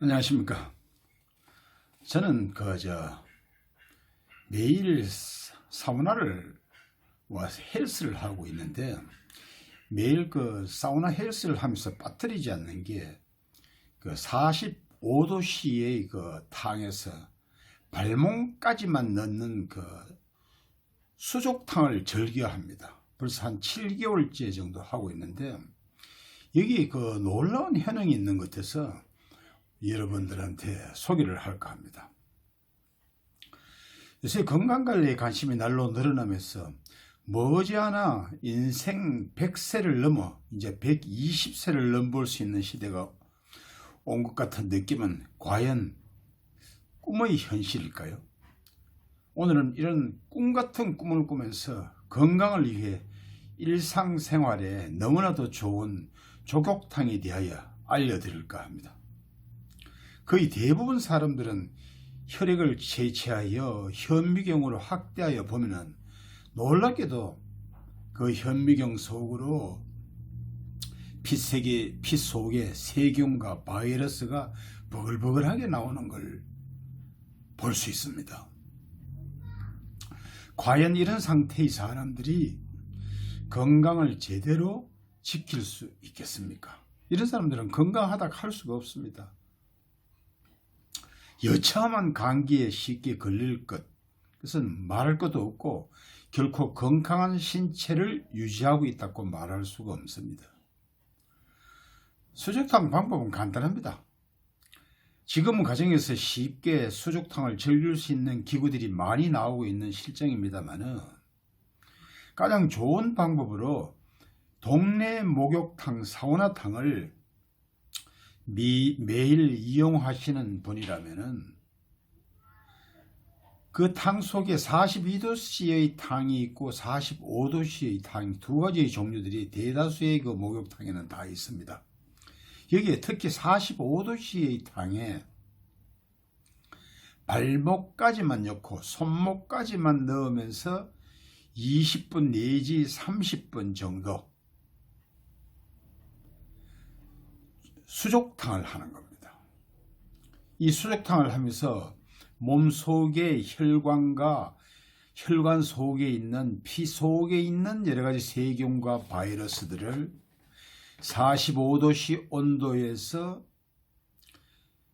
안녕하십니까. 저는 그 저 매일 사- 사우나를 와서 헬스를 하고 있는데 매일 그 사우나 헬스를 하면서 빠뜨리지 않는 게 그 45도씨의 그 탕에서 발목까지만 넣는 그 수족탕을 즐겨합니다. 벌써 한 7개월째 정도 하고 있는데 여기 그 놀라운 현황이 있는 것 같아서 여러분들한테 소개를 할까 합니다. 요새 건강관리에 관심이 날로 늘어나면서 머지않아 인생 100세를 넘어 이제 120세를 넘볼 수 있는 시대가 온 것 같은 느낌은 과연 꿈의 현실일까요? 오늘은 이런 꿈 같은 꿈을 꾸면서 건강을 위해 일상생활에 너무나도 좋은 조격탕에 대하여 알려드릴까 합니다. 거의 대부분 사람들은 혈액을 채취하여 현미경으로 확대하여 보면은 놀랍게도 그 현미경 속으로 피 속에, 피 속에 세균과 바이러스가 버글버글하게 나오는 걸 볼 수 있습니다. 과연 이런 상태의 사람들이 건강을 제대로 지킬 수 있겠습니까? 이런 사람들은 건강하다 할 수가 없습니다. 여차하면 감기에 쉽게 걸릴 것, 그것은 말할 것도 없고 결코 건강한 신체를 유지하고 있다고 말할 수가 없습니다. 수족탕 방법은 간단합니다. 지금은 가정에서 쉽게 수족탕을 즐길 수 있는 기구들이 많이 나오고 있는 실정입니다만은 가장 좋은 방법으로 동네 목욕탕, 사우나탕을 미, 매일 이용하시는 분이라면은 그 탕 속에 42도씨의 탕이 있고 45도씨의 탕 두 가지의 종류들이 대다수의 그 목욕탕에는 다 있습니다. 여기에 특히 45도씨의 탕에 발목까지만 넣고 손목까지만 넣으면서 20분 내지 30분 정도 수족탕을 하는 겁니다. 이 수족탕을 하면서 몸 속의 혈관과 혈관 속에 있는 피 속에 있는 여러 가지 세균과 바이러스들을 45도씨 온도에서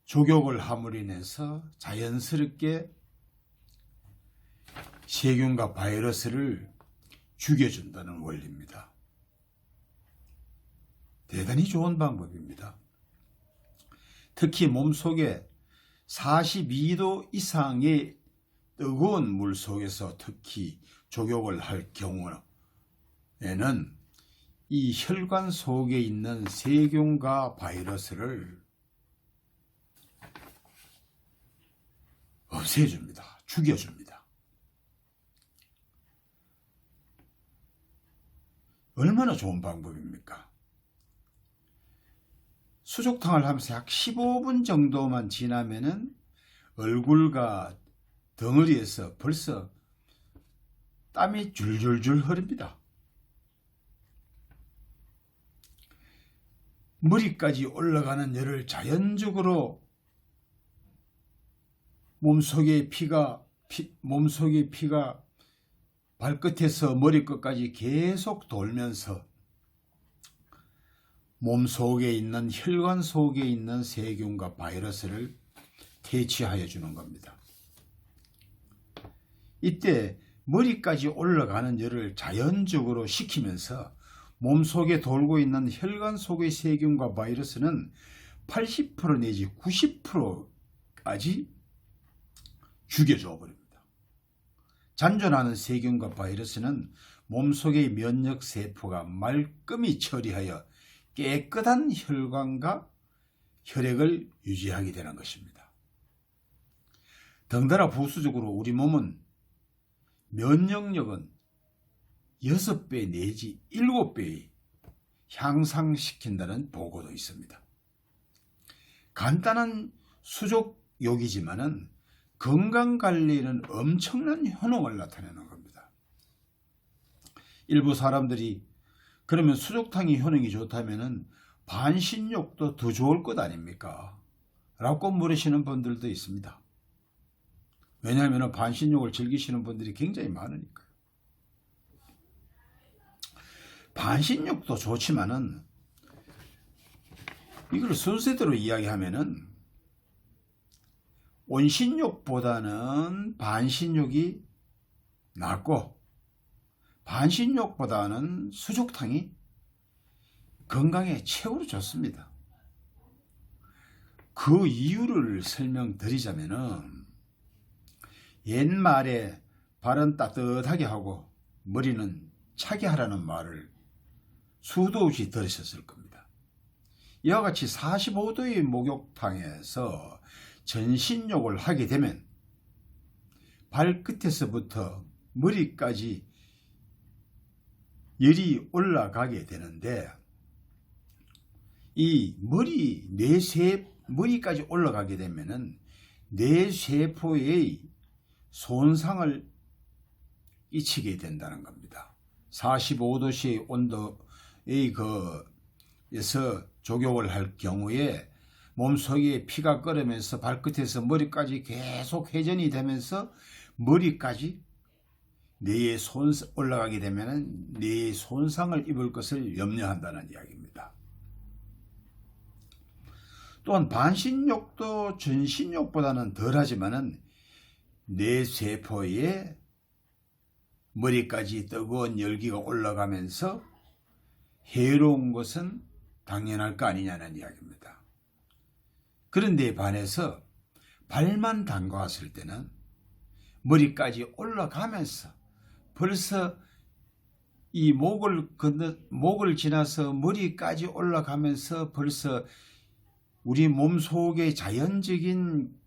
조격을 함으로 인해서 자연스럽게 세균과 바이러스를 죽여준다는 원리입니다. 대단히 좋은 방법입니다. 특히 몸속에 42도 이상의 뜨거운 물 속에서 특히 조격을 할 경우에는 이 혈관 속에 있는 세균과 바이러스를 없애줍니다. 죽여줍니다. 얼마나 좋은 방법입니까? 수족탕을 하면서 약 15분 정도만 지나면은 얼굴과 덩어리에서 벌써 땀이 줄줄줄 흐릅니다. 머리까지 올라가는 열을 자연적으로 몸속의 피가 피, 몸속의 피가 발끝에서 머리끝까지 계속 돌면서 몸 속에 있는 혈관 속에 있는 세균과 바이러스를 퇴치하여 주는 겁니다. 이때 머리까지 올라가는 열을 자연적으로 식히면서 몸 속에 돌고 있는 혈관 속의 세균과 바이러스는 80% 내지 90%까지 죽여줘 버립니다. 잔존하는 세균과 바이러스는 몸속의 면역 세포가 말끔히 처리하여 깨끗한 혈관과 혈액을 유지하게 되는 것입니다. 덩달아 부수적으로 우리 몸은 면역력은 6배 내지 7배 향상시킨다는 보고도 있습니다. 간단한 수족욕이지만은 건강관리에는 엄청난 효능을 나타내는 겁니다. 일부 사람들이 그러면 수족탕이 효능이 좋다면은 반신욕도 더 좋을 것 아닙니까? 라고 물으시는 분들도 있습니다. 왜냐하면 반신욕을 즐기시는 분들이 굉장히 많으니까요. 반신욕도 좋지만은 이걸 순서대로 이야기하면은 온신욕보다는 반신욕이 낫고 반신욕보다는 수족탕이 건강에 최고로 좋습니다. 그 이유를 설명드리자면은 옛말에 발은 따뜻하게 하고 머리는 차게 하라는 말을 수도 없이 들으셨을 겁니다. 이와 같이 45도의 목욕탕에서 전신욕을 하게 되면 발끝에서부터 머리까지 열이 올라가게 되는데 이 머리 뇌세 머리까지 올라가게 되면은 뇌세포의 손상을 끼치게 된다는 겁니다. 45도씨 온도의 그에서 조격을 할 경우에 몸속에 피가 끓으면서 발끝에서 머리까지 계속 회전이 되면서 머리까지 뇌에 손 올라가게 되면 뇌에 손상을 입을 것을 염려한다는 이야기입니다. 또한 반신욕도 전신욕보다는 덜하지만은 뇌 세포에 머리까지 뜨거운 열기가 올라가면서 해로운 것은 당연할 거 아니냐는 이야기입니다. 그런데 반해서 발만 담가왔을 때는 머리까지 올라가면서 벌써 이 목을 건너 목을 지나서 머리까지 올라가면서 벌써 우리 몸 속의 자연적인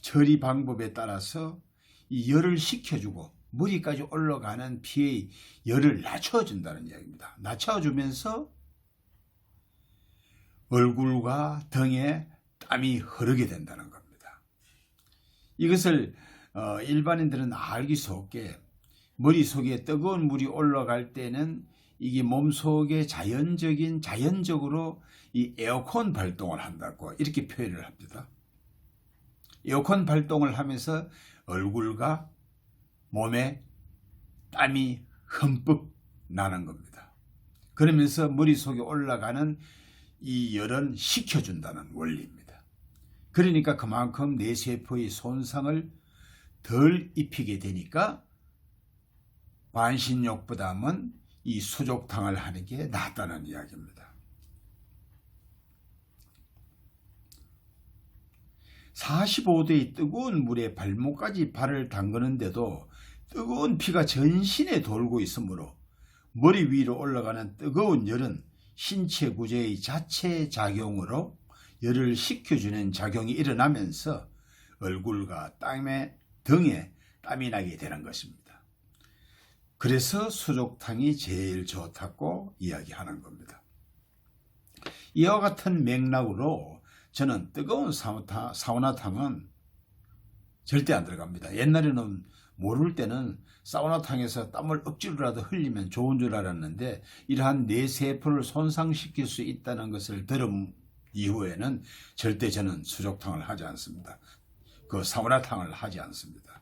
처리 방법에 따라서 이 열을 식혀주고 머리까지 올라가는 피의 열을 낮춰준다는 이야기입니다. 낮춰주면서 얼굴과 등에 땀이 흐르게 된다는 겁니다. 이것을 어, 일반인들은 알기 속게 머릿속에 뜨거운 물이 올라갈 때는 이게 몸속에 자연적인 자연적으로 이 에어컨 발동을 한다고 이렇게 표현을 합니다. 에어컨 발동을 하면서 얼굴과 몸에 땀이 흠뻑 나는 겁니다. 그러면서 머릿속에 올라가는 이 열은 식혀준다는 원리입니다. 그러니까 그만큼 뇌세포의 손상을 덜 입히게 되니까 반신욕보다는 이 수족탕을 하는 게 낫다는 이야기입니다. 45도의 뜨거운 물에 발목까지 발을 담그는데도 뜨거운 피가 전신에 돌고 있으므로 머리 위로 올라가는 뜨거운 열은 신체 구조의 자체 작용으로 열을 식혀주는 작용이 일어나면서 얼굴과 땀에 등에 땀이 나게 되는 것입니다. 그래서 수족탕이 제일 좋다고 이야기하는 겁니다. 이와 같은 맥락으로 저는 뜨거운 사우나, 사우나탕은 절대 안 들어갑니다. 옛날에는 모를 때는 사우나탕에서 땀을 억지로라도 흘리면 좋은 줄 알았는데 이러한 뇌세포를 손상시킬 수 있다는 것을 들은 이후에는 절대 저는 수족탕을 하지 않습니다. 그 사우나탕을 하지 않습니다.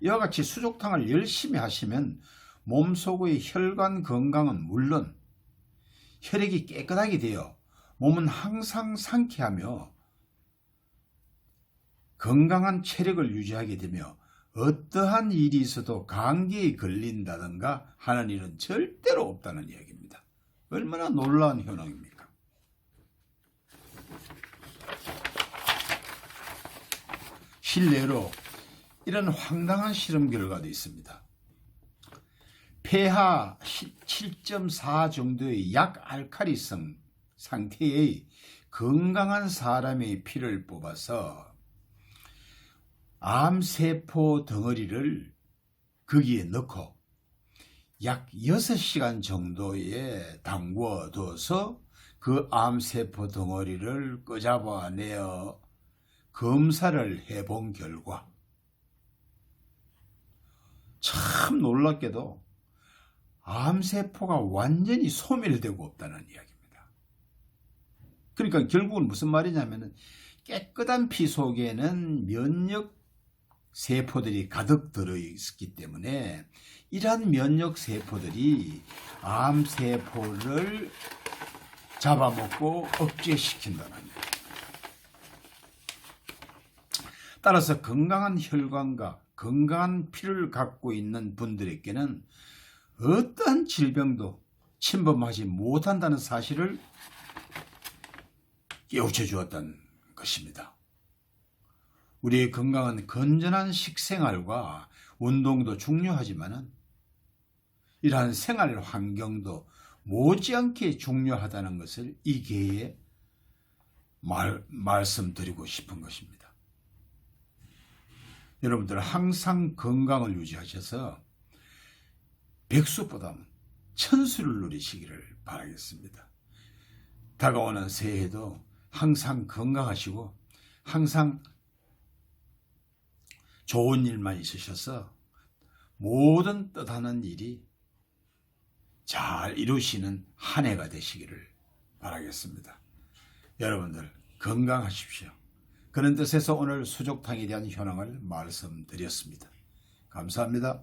이와 같이 수족탕을 열심히 하시면 몸속의 혈관 건강은 물론 혈액이 깨끗하게 되어 몸은 항상 상쾌하며 건강한 체력을 유지하게 되며 어떠한 일이 있어도 감기에 걸린다든가 하는 일은 절대로 없다는 이야기입니다. 얼마나 놀라운 현황입니까? 실례로 이런 황당한 실험 결과도 있습니다. 폐하 7.4 정도의 약알칼리성 상태의 건강한 사람의 피를 뽑아서 암세포 덩어리를 거기에 넣고 약 6시간 정도에 담궈 둬서 그 암세포 덩어리를 끄잡아내어 검사를 해본 결과 참 놀랍게도 암세포가 완전히 소멸되고 없다는 이야기입니다. 그러니까 결국은 무슨 말이냐면은 깨끗한 피 속에는 면역 세포들이 가득 들어 있기 때문에 이러한 면역 세포들이 암 세포를 잡아먹고 억제시킨다는. 따라서 건강한 혈관과 건강한 피를 갖고 있는 분들에게는 어떠한 질병도 침범하지 못한다는 사실을 깨우쳐 주었던 것입니다. 우리의 건강한 건전한 식생활과 운동도 중요하지만은 이러한 생활 환경도 못지않게 중요하다는 것을 이 기회에 말, 말씀드리고 싶은 것입니다. 여러분들 항상 건강을 유지하셔서 백수보다 천수를 누리시기를 바라겠습니다. 다가오는 새해에도 항상 건강하시고 항상 좋은 일만 있으셔서 모든 뜻하는 일이 잘 이루시는 한 해가 되시기를 바라겠습니다. 여러분들 건강하십시오. 그런 뜻에서 오늘 수족탕에 대한 현황을 말씀드렸습니다. 감사합니다.